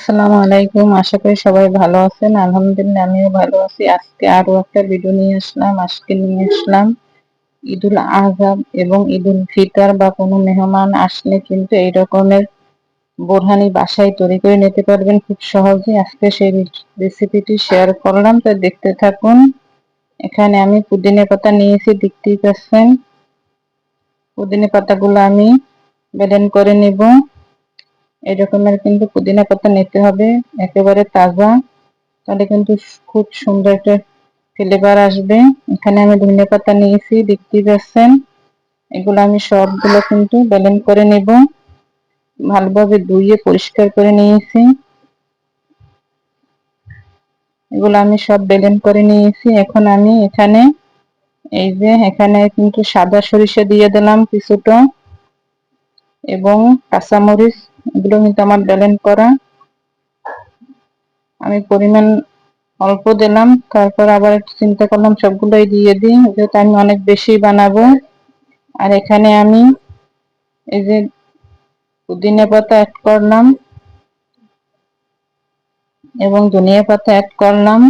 আসসালামু আলাইকুম। আশা করি সবাই ভালো আছেন। আলহামদুলিল্লাহ, আমিও ভালো আছি। আজকে আরও একটা ভিডিও নিয়ে আসলাম, আজকে নিয়ে আসলাম ঈদুল আজহাব এবং ঈদুল ফিতর বা কোনো মেহমান আসলে কিন্তু এই রকমের বোরহানি বাসায় তৈরি করে নিতে পারবেন খুব সহজে আজকে সেই রেসিপিটি শেয়ার করলাম, তো দেখতে থাকুন। এখানে আমি পুদিনা পাতা নিয়েছি, দেখতেই পাচ্ছেন। পুদিনা পাতাগুলো আমি বেলেন করে নিব। এরকমের কিন্তু পুদিনা পাতা নিতে হবে। একেবারে তাজা। তাহলে কিন্তু খুব সুন্দর একটা ফ্লেভার আসবে। এখানে আমি ধনে পাতা নিয়েছি, দেখতেই পাচ্ছেন। এগুলো আমি সবগুলো কিন্তু বেলেন করে নেব। ভালোভাবে ধুয়ে পরিষ্কার করে নিয়েছি। এগুলো আমি সব বেলেন করে নিয়েছি। এখন আমি এখানে, এই যে এখানে কিন্তু সাদা সরিষা দিয়ে দিলাম কিছুটা। এবং কাঁচামরিচ এগুলো কিন্তু আমার ব্যালেন্স করা। আমি পরিমাণ অল্প দিলাম, তারপর আবার একটু চিন্তা করলাম সবগুলোই দিয়ে দিই, যেহেতু আমি অনেক বেশি বানাবো। আর এখানে আমি এই যে পুদিনা পাতা অ্যাড করলাম এবং ধনিয়া পাতা অ্যাড করলাম।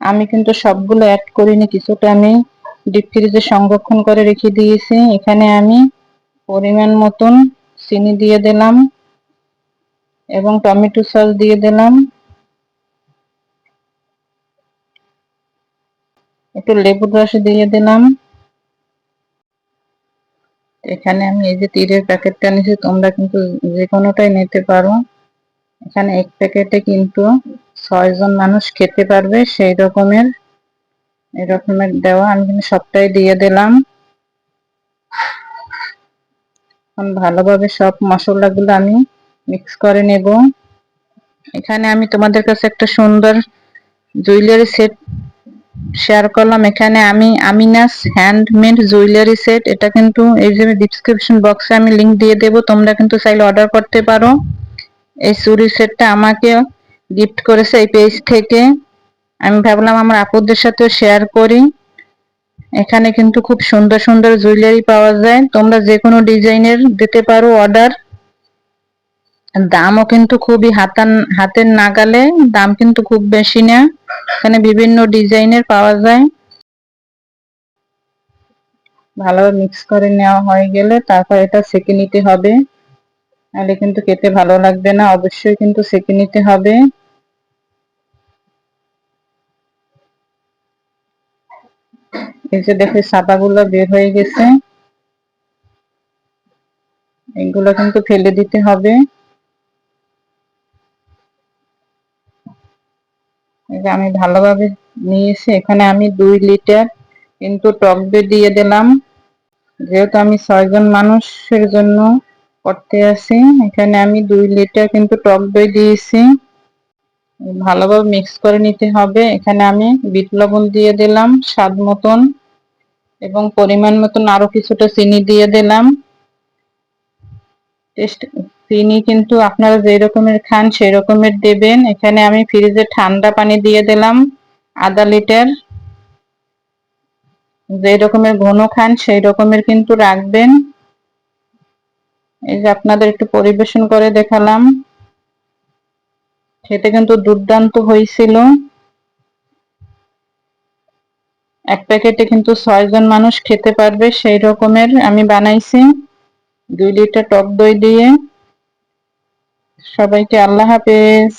আমি কিন্তু সবগুলো অ্যাড করিনি, কিছুটা আমি ডিপ ফ্রিজে সংরক্ষণ করে রেখে দিয়েছি। এখানে আমি পরিমাণ মতন চিনি দিয়ে দিলাম এবং টমেটো সস দিয়ে দিলাম। একটু লেবুর রস দিয়ে দিলাম। এখানে আমি এই যে তীরের প্যাকেটটা নিয়েছি তোমরা কিন্তু যে কোনোটাই নিতে পারো। এখানে এক প্যাকেটে কিন্তু ছয়জন মানুষ খেতে পারবে সেই রকমের, এরকমের দেওয়া আমি কিন্তু সবটাই দিয়ে দিলাম। এখন ভালোভাবে সব মশলাগুলো আমি মিক্স করে নেব। এখানে আমি তোমাদের কাছে একটা সুন্দর জুয়েলারি সেট শেয়ার করলাম। এখানে আমি আমিনাস হ্যান্ডমেড জুয়েলারি সেট। এটা কিন্তু এই যে ডিসক্রিপশন বক্সে আমি লিংক দিয়ে দেব। তোমরা কিন্তু চাইলে অর্ডার করতে পারো। এই চুরি সেটটা আমাকে গিফট করেছে এই পেজ থেকে। আমি ভাবলাম আমার আপুদের সাথেও শেয়ার করি। এখানে কিন্তু খুব সুন্দর সুন্দর জুয়েলারি পাওয়া যায়। তোমরা যে কোনো ডিজাইনের দিতে পারো অর্ডার দামও কিন্তু খুবই হাতান, হাতের নাগালে, দাম কিন্তু খুব বেশি না। এখানে বিভিন্ন ডিজাইনের পাওয়া যায়। ভালোভাবে মিক্স করে নেওয়া হয়ে গেলে তারপর এটা সেকে নিতে হবে। তাহলে কিন্তু খেতে ভালো লাগবে না। অবশ্যই কিন্তু সেকে নিতে হবে। এই যে দেখে সাদাগুলো বের হয়ে গেছে। এগুলো কিন্তু ফেলে দিতে হবে। আমি ভালোভাবে নিয়েছি। এখানে আমি দুই লিটার কিন্তু টক দই দিয়ে দিলাম। যেহেতু আমি ছয়জন মানুষের জন্য করতে আসি, এখানে আমি দুই লিটার কিন্তু টক দই দিয়েছি। ভালোভাবে মিক্স করে নিতে হবে। এখানে আমি বিট লবণ দিয়ে দিলাম, স্বাদ মতন, এবং পরিমাণ মতন আরও কিছুটা চিনি দিয়ে দিলাম। টেস্ট চিনি কিন্তু আপনারা যে রকমের খান সেই রকমের দেবেন। এখানে আমি ফ্রিজে ঠান্ডা পানি দিয়ে দিলাম, আধা লিটার। যে রকমের ঘন খান সেই রকমের কিন্তু রাখবেন। এই যে আপনাদের একটু পরিবেশন করে দেখালাম। খেতে কিন্তু দুর্দান্ত হয়েছিল। এক প্যাকেটে কিন্তু ছয়জন মানুষ খেতে পারবে সেই রকমের আমি বানাইছি। দুই লিটার টক দই দিয়ে। সবাইকে আল্লাহ হাফেজ।